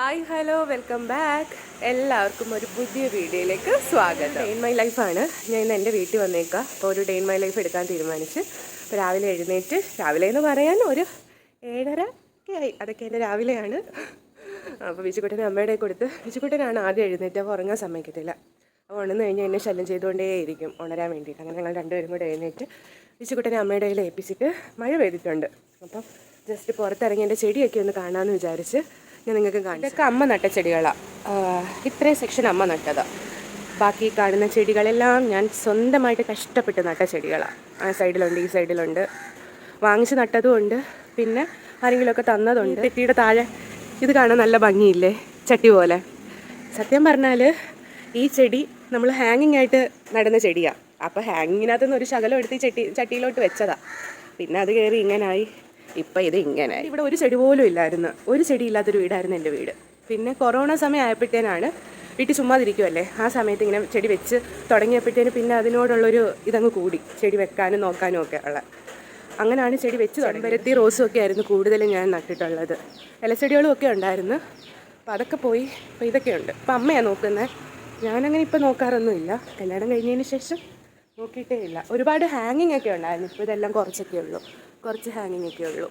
Hi hello welcome back എല്ലാവർക്കും ഒരു പുതിയ വീഡിയോയിലേക്ക് സ്വാഗതം. ഡേ ഇൻ മൈ ലൈഫാണ് ഞാൻ ഇന്ന് എന്റെ വീട്ടിൽ വന്നേക്കാം. അപ്പോൾ ഒരു ഡേ ഇൻ മൈ ലൈഫ് എടുക്കാൻ തീരുമാനിച്ച്. രാവിലെ എഴുന്നേറ്റ് രാവിലെ എന്ന് പറയാൻ ഒരു ഏഴര ആയി. അതൊക്കെ എന്റെ രാവിലെയാണ്. അപ്പോൾ വിജുക്കുട്ടനെ അമ്മയുടെ കൊടുത്ത് വിജുക്കുട്ടനാണ് ആദ്യം എഴുന്നേറ്റ്. അപ്പോൾ ഉറങ്ങാൻ സമ്മതിക്കത്തില്ല. അപ്പോൾ ഉണർന്നു കഴിഞ്ഞാൽ എന്നെ ശല്യം ചെയ്തുകൊണ്ടേയിരിക്കും ഉണരാൻ വേണ്ടിയിട്ട്. അങ്ങനെ ഞങ്ങൾ രണ്ടുപേരും കൂടെ എഴുന്നേറ്റ് വിജുക്കുട്ടനെ അമ്മയുടെ കയ്യിൽ ഏൽപ്പിച്ചിട്ട് മഴ പെയ്തിട്ടുണ്ട്. അപ്പം ജസ്റ്റ് പുറത്തിറങ്ങി എന്റെ ചെടിയൊക്കെ ഒന്ന് കാണാമെന്ന് വിചാരിച്ച് ഞാൻ നിങ്ങൾക്ക് കാണിച്ചു ഇതൊക്കെ അമ്മ നട്ട ചെടികളാണ് ഇത്രയും സെക്ഷൻ അമ്മ നട്ടതാണ് ബാക്കി കാണുന്ന ചെടികളെല്ലാം ഞാൻ സ്വന്തമായിട്ട് കഷ്ടപ്പെട്ട് നട്ട ചെടികളാണ് ആ സൈഡിലുണ്ട് ഈ സൈഡിലുണ്ട്. വാങ്ങിച്ച് നട്ടതുമുണ്ട് പിന്നെ ആരെങ്കിലുമൊക്കെ തന്നതുണ്ട്. തെറ്റിയുടെ താഴെ ഇത് കാണാൻ നല്ല ഭംഗിയില്ലേ? ചട്ടി പോലെ. സത്യം പറഞ്ഞാൽ ഈ ചെടി നമ്മൾ ഹാങ്ങിങ് ആയിട്ട് നടുന്ന ചെടിയാണ് അപ്പോൾ ഹാങ്ങിങ്ങിനകത്തുനിന്ന് ഒരു ശകലം എടുത്ത് ചട്ടി ചട്ടിയിലോട്ട് വെച്ചതാണ് പിന്നെ അത് കയറി ഇങ്ങനായി. ഇപ്പം ഇത് ഇങ്ങനെ ഇവിടെ ഒരു ചെടി പോലും ഇല്ലായിരുന്നു. ഒരു ചെടി ഇല്ലാത്തൊരു വീടായിരുന്നു എന്റെ വീട്. പിന്നെ കൊറോണ സമയം ആയപ്പോഴത്തേനാണ് വീട്ടിൽ ചുമ്മാതിരിക്കുമല്ലേ ആ സമയത്ത് ഇങ്ങനെ ചെടി വെച്ച് തുടങ്ങിയപ്പോഴത്തേന് പിന്നെ അതിനോടുള്ളൊരു ഇതങ്ങ് കൂടി. ചെടി വെക്കാനും നോക്കാനും ഒക്കെ ഉള്ള. അങ്ങനെയാണ് ചെടി വെച്ച് തുടങ്ങി റോസും ഒക്കെ ആയിരുന്നു കൂടുതലും ഞാൻ നട്ടിട്ടുള്ളത്. ഇലച്ചെടികളും ഒക്കെ ഉണ്ടായിരുന്നു. അപ്പോൾ അതൊക്കെ പോയി. അപ്പോൾ ഇതൊക്കെ ഉണ്ട്. അപ്പോൾ അമ്മയാണ് നോക്കുന്നത് ഞാനങ്ങനെ ഇപ്പോൾ നോക്കാറൊന്നുമില്ല. കല്യാണം കഴിഞ്ഞതിന് ശേഷം നോക്കിയിട്ടേ ഇല്ല. ഒരുപാട് ഹാങ്ങിങ് ഒക്കെ ഉണ്ടായിരുന്നു. ഇപ്പോൾ ഇതെല്ലാം കുറച്ചൊക്കെ ഉള്ളൂ. കുറച്ച് ഹാങ്ങിങ് ഒക്കെ ഉള്ളൂ.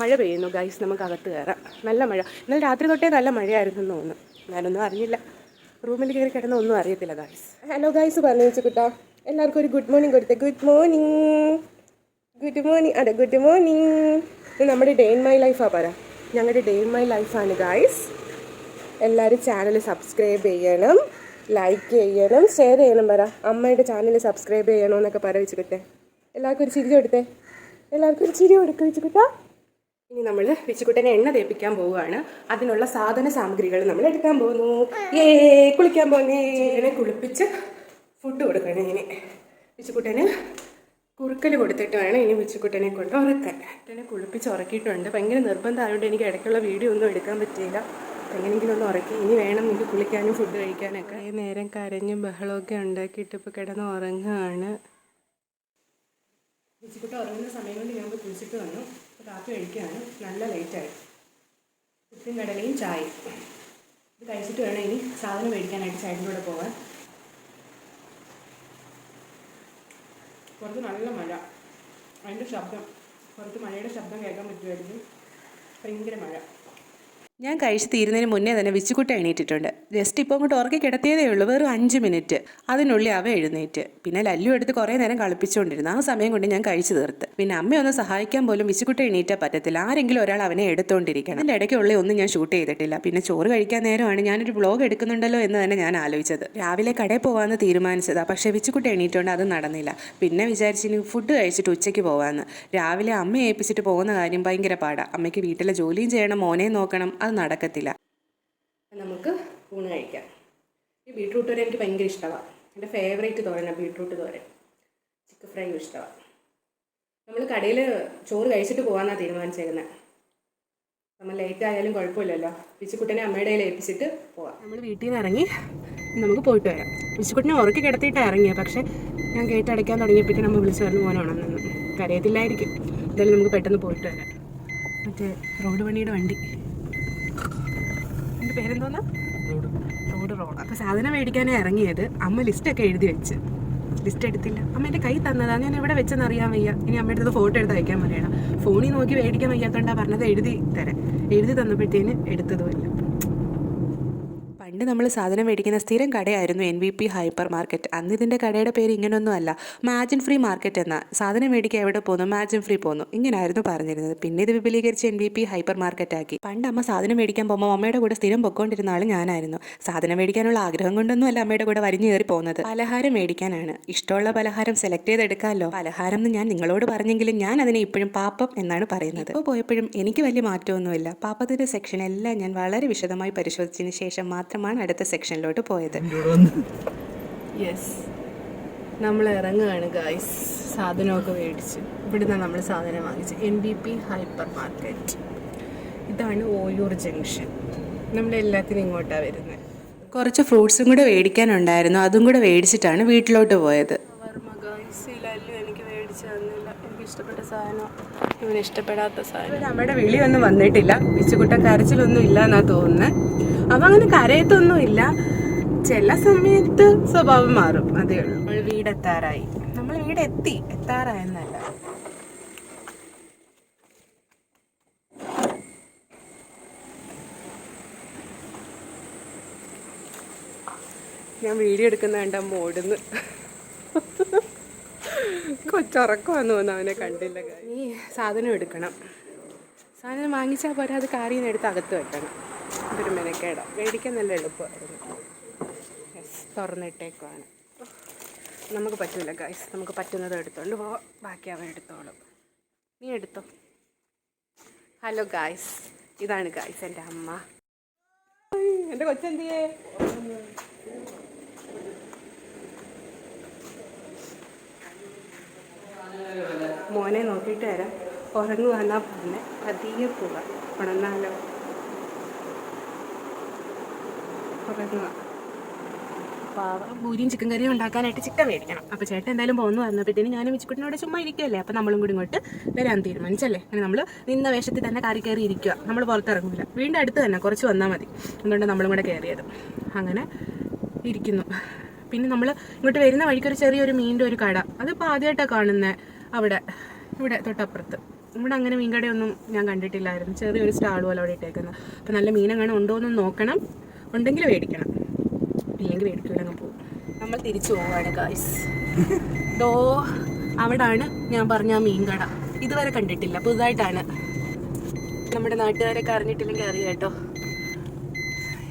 മഴ പെയ്യുന്നു ഗൈസ് നമുക്ക് അകത്ത് കയറാം. നല്ല മഴ. ഇന്നലെ രാത്രി തൊട്ടേ നല്ല മഴയായിരുന്നു എന്ന് തോന്നുന്നു. ഞാനൊന്നും അറിഞ്ഞില്ല. റൂമിൽ കയറി കിടന്ന ഒന്നും അറിയത്തില്ല ഗൈസ് ഹലോ ഗൈസ് പറഞ്ഞു വെച്ചു കുട്ടാ എല്ലാവർക്കും ഒരു ഗുഡ് മോർണിംഗ് കൊടുത്തേ. ഗുഡ് മോർണിംഗ് ഗുഡ് മോർണിംഗ് അതെ ഗുഡ് മോർണിംഗ് നമ്മുടെ ഡേ ഇൻ മൈ ലൈഫാണ് പറ. ഞങ്ങളുടെ ഡേ ഇൻ മൈ ലൈഫാണ് ഗൈസ് എല്ലാവരും ചാനൽ സബ്സ്ക്രൈബ് ചെയ്യണം ലൈക്ക് ചെയ്യണം ഷെയർ ചെയ്യണം പറ. അമ്മയുടെ ചാനൽ സബ്സ്ക്രൈബ് ചെയ്യണമെന്നൊക്കെ പറ വെച്ചിട്ടെ എല്ലാവർക്കും ഒരു ചിരി കൊടുത്തേ. എല്ലാവർക്കും ഒരു ചിരി കൊടുക്കുക വെച്ചിട്ടാ ഇനി നമ്മൾ വിച്ചുകുട്ടനെ എണ്ണ തേപ്പിക്കാൻ പോവുകയാണ്. അതിനുള്ള സാധന സാമഗ്രികൾ നമ്മൾ എടുക്കാൻ പോകുന്നു. ഏ കുളിക്കാൻ പോകുന്നേ കുളിപ്പിച്ച് ഫുഡ് കൊടുക്കണം ഇനി. വിച്ചുകുട്ടന് കുറുക്കൽ കൊടുത്തിട്ട് വേണം ഇനി വിച്ചുകുട്ടനെ കൊണ്ട് ഉറക്കാൻ. കുട്ടനെ കുളിപ്പിച്ച് ഉറക്കിയിട്ടുണ്ട്. ഭയങ്കര നിർബന്ധമായതുകൊണ്ട് എനിക്ക് ഇടയ്ക്കുള്ള വീഡിയോ ഒന്നും എടുക്കാൻ പറ്റിയില്ല. എങ്ങനെയെങ്കിലും ഒന്ന് ഉറക്കി. ഇനി വേണം എനിക്ക് കുളിക്കാനും ഫുഡ് കഴിക്കാനൊക്കെ. നേരം കരഞ്ഞും ബഹളമൊക്കെ ഉണ്ടാക്കിയിട്ട് ഇപ്പോൾ കിടന്ന് ഉറങ്ങുകയാണ്. വിച്ചിക്കുട്ട ഉറങ്ങുന്ന സമയം കൊണ്ട് ഞാൻ കുളിച്ചിട്ട് വന്നു. അപ്പോൾ കാപ്പി കഴിക്കുകയാണ്. നല്ല ലേറ്റായി ഉപ്പും കടലയും ചായയും. ഇത് കഴിച്ചിട്ട് വേണം ഇനി സാധനം മേടിക്കാനായിട്ട് ചായന്റെ കൂടെ പോകാൻ. പുറത്ത് നല്ല മഴ. അതിന്റെ ശബ്ദം പുറത്ത് മഴയുടെ ശബ്ദം കേൾക്കാൻ പറ്റുമായിരിക്കും. ഭയങ്കര മഴ. ഞാൻ കഴിച്ച് തീരുന്നതിന് മുന്നേ തന്നെ വിച്ചുകുട്ട എണീറ്റിട്ടുണ്ട്. ജസ്റ്റ് ഇപ്പോൾ അങ്ങോട്ട് ഉറക്കി കിടത്തിയതേ ഉള്ളൂ. വെറും അഞ്ച് മിനിറ്റ്. അതിനുള്ളിൽ അവ എഴുന്നേറ്റ്. പിന്നെ ലല്ലു എടുത്ത് കുറേ നേരം കളിപ്പിച്ചുകൊണ്ടിരുന്നു. ആ സമയം കൊണ്ട് ഞാൻ കഴിച്ചു തീർത്ത്. പിന്നെ അമ്മയൊന്ന് സഹായിക്കാൻ പോലും വിച്ചുകുട്ട എണീറ്റാൽ പറ്റത്തില്ല. ആരെങ്കിലും ഒരാൾ അവനെ എടുത്തുകൊണ്ടിരിക്കണം അതിന്റെ ഇടയ്ക്കുള്ള ഒന്നും ഞാൻ ഷൂട്ട് ചെയ്തിട്ടില്ല. പിന്നെ ചോറ് കഴിക്കാൻ നേരമാണ് ഞാനൊരു ബ്ലോഗ് എടുക്കുന്നുണ്ടല്ലോ എന്ന് തന്നെ ഞാൻ ആലോചിച്ചത്. രാവിലെ കടയിൽ പോകാമെന്ന് തീരുമാനിച്ചത്. പക്ഷേ വിച്ചുകുട്ട എണീറ്റുകൊണ്ട് അത് നടന്നില്ല. പിന്നെ വിചാരിച്ചു ഇനി ഫുഡ് കഴിച്ചിട്ട് ഉച്ചയ്ക്ക് പോകാമെന്ന് രാവിലെ അമ്മയെ ഏൽപ്പിച്ചിട്ട് പോകുന്ന കാര്യം ഭയങ്കര പാടാണ് അമ്മയ്ക്ക് വീട്ടിലെ ജോലിയും ചെയ്യണം. മോനെ നോക്കണം. അത് നടക്കത്തില്ല. നമുക്ക് ഊണ് കഴിക്കാം. ഈ ബീട്രൂട്ട് തോരൻ എനിക്ക് ഭയങ്കര ഇഷ്ടമാണ് എന്റെ ഫേവറേറ്റ് തോരനാണ് ബീട്രൂട്ട് തോരൻ. ചിക്കൻ ഫ്രൈയും ഇഷ്ടമാണ് നമ്മൾ കടയിൽ ചോറ് കഴിച്ചിട്ട് പോകാമെന്നാണ് തീരുമാനിച്ചേക്കുന്നത് നമ്മൾ ലേറ്റ് ആയാലും കുഴപ്പമില്ലല്ലോ. പിച്ചുക്കുട്ടനെ അമ്മയുടെ കയ്യിൽ ഏൽപ്പിച്ചിട്ട് പോവാം. നമ്മൾ വീട്ടിൽ നിന്ന് ഇറങ്ങി നമുക്ക് പോയിട്ട് വരാം. പിച്ചുക്കുട്ടനെ ഉറക്കി കിടത്തിയിട്ടാണ് ഇറങ്ങിയത് പക്ഷേ ഞാൻ ഗേറ്റ് അടയ്ക്കാൻ നമ്മൾ വിളിച്ചു പറഞ്ഞു മോനാണെന്നു കരയത്തില്ലായിരിക്കും. എന്തായാലും നമുക്ക് പെട്ടെന്ന് പോയിട്ട് വരാം. മറ്റേ റോഡ് പണിയുടെ വണ്ടി. എന്റെ പേരെന്തോന്നാ? റോഡ്. റോഡ് അപ്പോൾ സാധനം മേടിക്കാനാണ് ഇറങ്ങിയത്. അമ്മ ലിസ്റ്റൊക്കെ എഴുതി വെച്ച്. ലിസ്റ്റ് എടുത്തില്ല. അമ്മ എന്റെ കൈ തന്നതാ. ഞാൻ എവിടെ വെച്ചെന്ന് അറിയാൻ വയ്യ. ഇനി അമ്മയുടെ അടുത്ത് ഫോട്ടോ എടുത്ത് അയക്കാൻ പറയണം. ഫോണിൽ നോക്കി മേടിക്കാൻ വയ്യാത്തോണ്ടാ പറഞ്ഞത് എഴുതി തരാം എഴുതി തന്നപ്പോഴത്തേന് എടുത്തതുമില്ല പണ്ട് നമ്മൾ സാധനം മേടിക്കുന്ന സ്ഥിരം കടയായിരുന്നു N V P hypermarket. അന്ന് ഇതിന്റെ കടയുടെ പേര് ഇങ്ങനെയൊന്നും അല്ല. മാജിൻ ഫ്രീ മാർക്കറ്റ് എന്ന. സാധനം മേടിക്കാൻ എവിടെ പോകുന്നു മാജിൻ ഫ്രീ പോകുന്നു ഇങ്ങനെയായിരുന്നു പറഞ്ഞിരുന്നത്. പിന്നെ ഇത് വിപുലീകരിച്ച് N V P hypermarket ആക്കി. പണ്ട് അമ്മ സാധനം മേടിക്കാൻ പോകുമ്പോൾ അമ്മയുടെ കൂടെ സ്ഥിരം പൊക്കോണ്ടിരുന്ന ആൾ ഞാനായിരുന്നു. സാധനം മേടിക്കാനുള്ള ആഗ്രഹം കൊണ്ടൊന്നും അല്ല അമ്മയുടെ കൂടെ വരിഞ്ഞു കയറി പോകുന്നത്. പലഹാരം മേടിക്കാനാണ്. ഇഷ്ടമുള്ള പലഹാരം സെലക്ട് ചെയ്തെടുക്കാമല്ലോ. പലഹാരം എന്ന് ഞാൻ നിങ്ങളോട് പറഞ്ഞെങ്കിലും ഞാൻ അതിനെ ഇപ്പോഴും പാപ്പം എന്നാണ് പറയുന്നത്. ഇപ്പോൾ പോയപ്പോഴും എനിക്ക് വലിയ മാറ്റമൊന്നുമില്ല. പാപ്പത്തിന്റെ സെക്ഷൻ എല്ലാം ഞാൻ വളരെ വിശദമായി പരിശോധിച്ചതിന് ശേഷം മാത്രമാണ് അടുത്ത സെക്ഷനിലോട്ട് പോയത്. യെസ് നമ്മൾ ഇറങ്ങുകയാണ് ഗായ്സ് സാധനമൊക്കെ മേടിച്ച്. ഇവിടുന്ന് നമ്മൾ സാധനം വാങ്ങിച്ച്. N B P hypermarket ഇതാണ് ഓയൂർ ജംഗ്ഷൻ. നമ്മൾ എല്ലാത്തിനും ഇങ്ങോട്ടാണ് വരുന്നത് കുറച്ച് ഫ്രൂട്ട്സും കൂടെ മേടിക്കാനുണ്ടായിരുന്നു. അതും കൂടെ മേടിച്ചിട്ടാണ് വീട്ടിലോട്ട് പോയത്. എനിക്ക് മേടിച്ചു തന്നില്ല. എനിക്ക് ഇഷ്ടപ്പെട്ട സാധനം ഇവന് ഇഷ്ടപ്പെടാത്ത സാധനം. നമ്മുടെ വിളിയൊന്നും വന്നിട്ടില്ല. പിച്ചുകുട്ടൻ കരച്ചിലൊന്നും ഇല്ല എന്നാ തോന്നുന്നത് അവ അങ്ങനെ കരയത്തൊന്നും ഇല്ല ചില സമയത്ത് സ്വഭാവം മാറും. അതേ ഉള്ളൂ. നമ്മൾ വീടെത്താറായി. നമ്മൾ വീട് എത്തി എത്താറായെന്നല്ല. ഞാൻ വീഡിയോ എടുക്കുന്ന കണ്ട മോടുന്ന്. കൊച്ചുറക്കമാന്ന് തോന്നുന്നു അവനെ കണ്ടില്ല. ഈ സാധനം എടുക്കണം. സാധനം വാങ്ങിച്ചാൽ പോരാ. അത് കാര്യം എടുത്ത് അകത്ത് വെക്കണം. ഇതൊരു മെനക്കേടാ. മേടിക്കാൻ നല്ല എളുപ്പമായിരുന്നു യെസ് തുറന്നിട്ടേക്കുവാണ്. നമുക്ക് പറ്റില്ല ഗൈസ് നമുക്ക് പറ്റുന്നത് എടുത്തോളൂ പോ. ബാക്കി അവൻ എടുത്തോളും. നീ എടുത്തോ? ഹലോ ഗായ്സ് ഇതാണ് ഗായ്സ് എന്റെ അമ്മ. എന്റെ കൊച്ചെന്തിയേ? മോനെ നോക്കിയിട്ട് വരാം. ഉറങ്ങുവാന്നാ പറഞ്ഞെ. പതിയെ പോവാം. ഉണർന്നാലോ? പൂരിയും ചിക്കൻ കറിയും ഉണ്ടാക്കാനായിട്ട് ചിക്കൻ മേടിക്കണം. അപ്പോൾ ചേട്ടൻ എന്തായാലും പോകുന്നു വന്നപ്പോഴത്തേന് ഞാനും മിച്ചുക്കുട്ടിനോട് ചുമ്മാ ഇരിക്കുകയല്ലേ അപ്പോൾ നമ്മളും കൂടി ഇങ്ങോട്ട് വരാൻ തീരുമാനിച്ചല്ലേ? അങ്ങനെ നമ്മൾ നിന്ന വേഷത്തിൽ തന്നെ കറി കയറി ഇരിക്കുക നമ്മൾ പുറത്തിറങ്ങില്ല വീണ്ടും അടുത്ത് തന്നെ കുറച്ച് വന്നാൽ മതി. അതുകൊണ്ട് നമ്മളും കൂടെ കയറിയത്. അങ്ങനെ ഇരിക്കുന്നു. പിന്നെ നമ്മൾ ഇങ്ങോട്ട് വരുന്ന വഴിക്ക് ഒരു ചെറിയൊരു മീനിന്റെ ഒരു കട. അതിപ്പോൾ ആദ്യമായിട്ടാണ് കാണുന്നത് അവിടെ ഇവിടെ തൊട്ടപ്പുറത്ത്. ഇവിടെ അങ്ങനെ മീൻകടയൊന്നും ഞാൻ കണ്ടിട്ടില്ലായിരുന്നു. ചെറിയൊരു സ്റ്റാൾ പോലെ അവിടെ ഇട്ടേക്കുന്നത്. അപ്പോൾ നല്ല മീനെങ്ങനെ ഉണ്ടോ നോക്കണം. ഉണ്ടെങ്കിൽ മേടിക്കണം. ഇല്ലെങ്കിൽ മേടിക്കില്ല അങ്ങ് പോകും. നമ്മൾ തിരിച്ചു പോവാണ് ഗായ്സ് ഡോ അവിടാണ് ഞാൻ പറഞ്ഞ മീൻകട മീൻ കട. ഇതുവരെ കണ്ടിട്ടില്ല പുതുതായിട്ടാണ്. നമ്മുടെ നാട്ടുകാരൊക്കെ അറിഞ്ഞിട്ടില്ലെങ്കിൽ അറിയാം കേട്ടോ.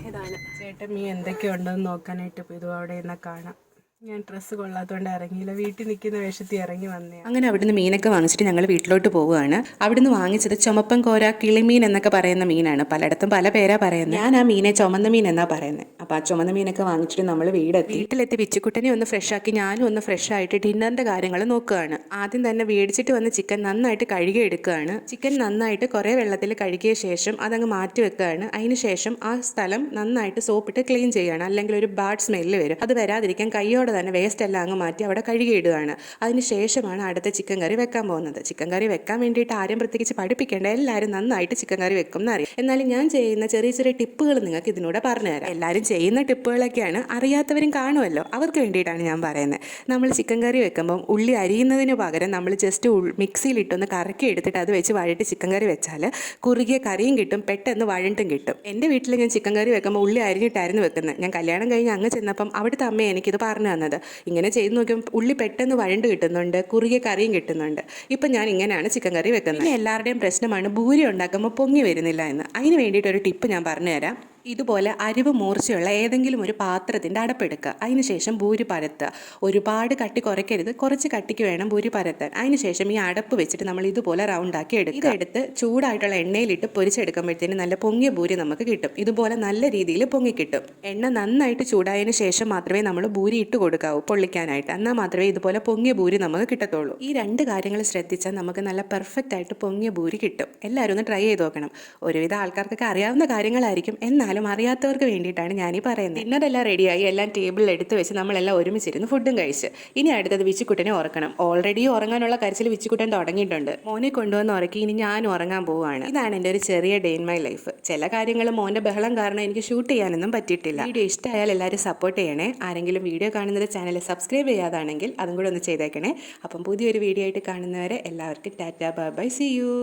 ഇതാണ്. ചേട്ടൻ മീൻ എന്തൊക്കെയുണ്ടെന്ന് നോക്കാനായിട്ട് ഇപ്പോൾ ഇതും അവിടെ നിന്നാൽ കാണാം. ഞാൻ ഡ്രസ്സ് കൊള്ളാത്തോണ്ട് ഇറങ്ങിയില്ല. വീട്ടിൽ നിൽക്കുന്ന വേഷത്തിൽ ഇറങ്ങി വന്നേ അങ്ങനെ അവിടുന്ന് മീനൊക്കെ വാങ്ങിച്ചിട്ട് ഞങ്ങൾ വീട്ടിലോട്ട് പോവുകയാണ്. അവിടുന്ന് വാങ്ങിച്ചത് ചുമപ്പൻ കോര കിളിമീൻ എന്നൊക്കെ പറയുന്ന മീനാണ്. പലയിടത്തും പല പേരാ പറയുന്നത് ഞാൻ ആ മീനെ ചുമന്ന മീൻ എന്നാ പറയുന്നത് അപ്പോൾ ആ ചുമന്ന മീനൊക്കെ വാങ്ങിച്ചിട്ട് നമ്മൾ വീടെത്തി. വീട്ടിലെത്തി പിച്ചുക്കുട്ടനെ ഒന്ന് ഫ്രഷാക്കി ഞാനും ഒന്ന് ഫ്രഷ് ആയിട്ട് ഡിന്നറിന്റെ കാര്യങ്ങൾ നോക്കുകയാണ്. ആദ്യം തന്നെ മേടിച്ചിട്ട് വന്ന ചിക്കൻ നന്നായിട്ട് കഴുകി എടുക്കുകയാണ്. ചിക്കൻ നന്നായിട്ട് കുറേ വെള്ളത്തിൽ കഴുകിയ ശേഷം അതങ്ങ് മാറ്റി വെക്കുകയാണ്. അതിന് ശേഷം ആ സ്ഥലം നന്നായിട്ട് സോപ്പിട്ട് ക്ലീൻ ചെയ്യുകയാണ്. അല്ലെങ്കിൽ ഒരു ബാഡ് സ്മെല്ല് വരും. അത് വരാതിരിക്കാൻ കൈയോടെ തന്നെ വേസ്റ്റ് എല്ലാം അങ്ങ് മാറ്റി അവിടെ കഴുകിയിടുകയാണ് അതിന് ശേഷമാണ് അടുത്ത ചിക്കൻ കറി വെക്കാൻ പോകുന്നത്. ചിക്കൻ കറി വെക്കാൻ വേണ്ടിയിട്ട് ആരും പ്രത്യേകിച്ച് പഠിപ്പിക്കേണ്ട. എല്ലാവരും നന്നായിട്ട് ചിക്കൻ കറി വെക്കും എന്നറിയാം. എന്നാലും ഞാൻ ചെയ്യുന്ന ചെറിയ ചെറിയ ടിപ്പുകൾ നിങ്ങൾക്ക് ഇതിനോട് പറഞ്ഞുതരാം. എല്ലാവരും ചെയ്യുന്ന ടിപ്പുകളൊക്കെയാണ് അറിയാത്തവരും കാണുമല്ലോ. അവർക്ക് വേണ്ടിയിട്ടാണ് ഞാൻ പറയുന്നത്. നമ്മൾ ചിക്കൻ കറി വെക്കുമ്പം ഉള്ളി അരിയുന്നതിന് പകരം നമ്മൾ ജസ്റ്റ് മിക്സിയിലിട്ടൊന്ന് കറക്കി എടുത്തിട്ട് അത് വെച്ച് വഴറ്റി ചിക്കൻ കറി വെച്ചാൽ കുറുകിയ കറിയും കിട്ടും പെട്ടെന്ന് വഴണ്ടും കിട്ടും. എന്റെ വീട്ടിൽ ഞാൻ ചിക്കൻ കറി വെക്കുമ്പോൾ ഉള്ളി അരിഞ്ഞിട്ടായിരുന്നു വെക്കുന്നത്. ഞാൻ കല്യാണം കഴിഞ്ഞ് അങ്ങ് ചെന്നപ്പം അവിടുത്തെ അമ്മ എനിക്കിത് പറഞ്ഞു തന്നത്. ഇങ്ങനെ ചെയ്ത് നോക്കിയപ്പോൾ ഉള്ളി പെട്ടെന്ന് വഴണ്ട് കിട്ടുന്നുണ്ട് കുറുകിയ കറിയും കിട്ടുന്നുണ്ട്. ഇപ്പം ഞാൻ ഇങ്ങനെയാണ് ചിക്കൻ കറി വെക്കുന്നത്. എല്ലാവരുടെയും പ്രശ്നമാണ് ഭൂരി ഉണ്ടാക്കുമ്പോൾ പൊങ്ങി വരുന്നില്ല എന്ന്. അതിന് വേണ്ടിയിട്ടൊരു ടിപ്പ് ഞാൻ പറഞ്ഞുതരാം. ഇതുപോലെ അരിവ് മൂർച്ചയുള്ള ഏതെങ്കിലും ഒരു പാത്രത്തിന്റെ അടപ്പെടുക്കുക. അതിനുശേഷം ഭൂരി പരത്തുക. ഒരുപാട് കട്ടി കുറയ്ക്കരുത്. കുറച്ച് കട്ടിക്ക് വേണം ഭൂരി പരത്താൻ. അതിനുശേഷം ഈ അടപ്പ് വെച്ചിട്ട് നമ്മൾ ഇതുപോലെ റൗണ്ട് ആക്കി എടുക്കുക. ഇതെടുത്ത് ചൂടായിട്ടുള്ള എണ്ണയിലിട്ട് പൊരിച്ചെടുക്കുമ്പോഴത്തേന് നല്ല പൊങ്ങിയ ഭൂരി നമുക്ക് കിട്ടും. ഇതുപോലെ നല്ല രീതിയിൽ പൊങ്ങി കിട്ടും. എണ്ണ നന്നായിട്ട് ചൂടായതിന് ശേഷം മാത്രമേ നമ്മൾ ഭൂരി ഇട്ട് കൊടുക്കാവൂ പൊള്ളിക്കാനായിട്ട്. എന്നാൽ മാത്രമേ ഇതുപോലെ പൊങ്ങിയ ഭൂരി നമുക്ക് കിട്ടത്തുള്ളൂ. ഈ രണ്ട് കാര്യങ്ങൾ ശ്രദ്ധിച്ചാൽ നമുക്ക് നല്ല പെർഫെക്റ്റ് ആയിട്ട് പൊങ്ങിയ ഭൂരി കിട്ടും. എല്ലാവരും ഒന്ന് ട്രൈ ചെയ്ത് നോക്കണം. ഒരുവിധ ആൾക്കാർക്കൊക്കെ അറിയാവുന്ന കാര്യങ്ങളായിരിക്കും. എന്നാലും അറിയാത്തവർക്ക് വേണ്ടിയിട്ടാണ് ഞാനീ പറയുന്നത്. ഡിന്നറെല്ലാം റെഡിയായി എല്ലാം ടേബിളിൽ എടുത്ത് വെച്ച് നമ്മളെല്ലാം ഒരുമിച്ചിരുന്ന് ഫുഡും കഴിച്ച്. ഇനി അടുത്തത് വിച്ചുക്കുട്ടനെ ഉറക്കണം. ഓൾറെഡി ഉറങ്ങാനുള്ള കരച്ചിൽ വിച്ചുക്കുട്ടൻ തുടങ്ങിയിട്ടുണ്ട്. മോനെ കൊണ്ടുവന്ന് ഉറക്കി ഇനി ഞാൻ ഉറങ്ങാൻ പോവുകയാണ് ഇതാണ് എന്റെ ഒരു ചെറിയ ഡേ ഇൻ മൈ ലൈഫ് ചില കാര്യങ്ങൾ മോന്റെ ബഹളം കാരണം എനിക്ക് ഷൂട്ട് ചെയ്യാനൊന്നും പറ്റിയിട്ടില്ല. വീഡിയോ ഇഷ്ടമായാൽ എല്ലാവരും സപ്പോർട്ട് ചെയ്യണേ. ആരെങ്കിലും വീഡിയോ കാണുന്നത് ചാനൽ സബ്സ്ക്രൈബ് ചെയ്യാതാണെങ്കിൽ അതും കൂടെ ഒന്ന് ചെയ്തേക്കണേ. അപ്പം പുതിയൊരു വീഡിയോ ആയിട്ട് കാണുന്നവരെ എല്ലാവർക്കും tata bye bye see you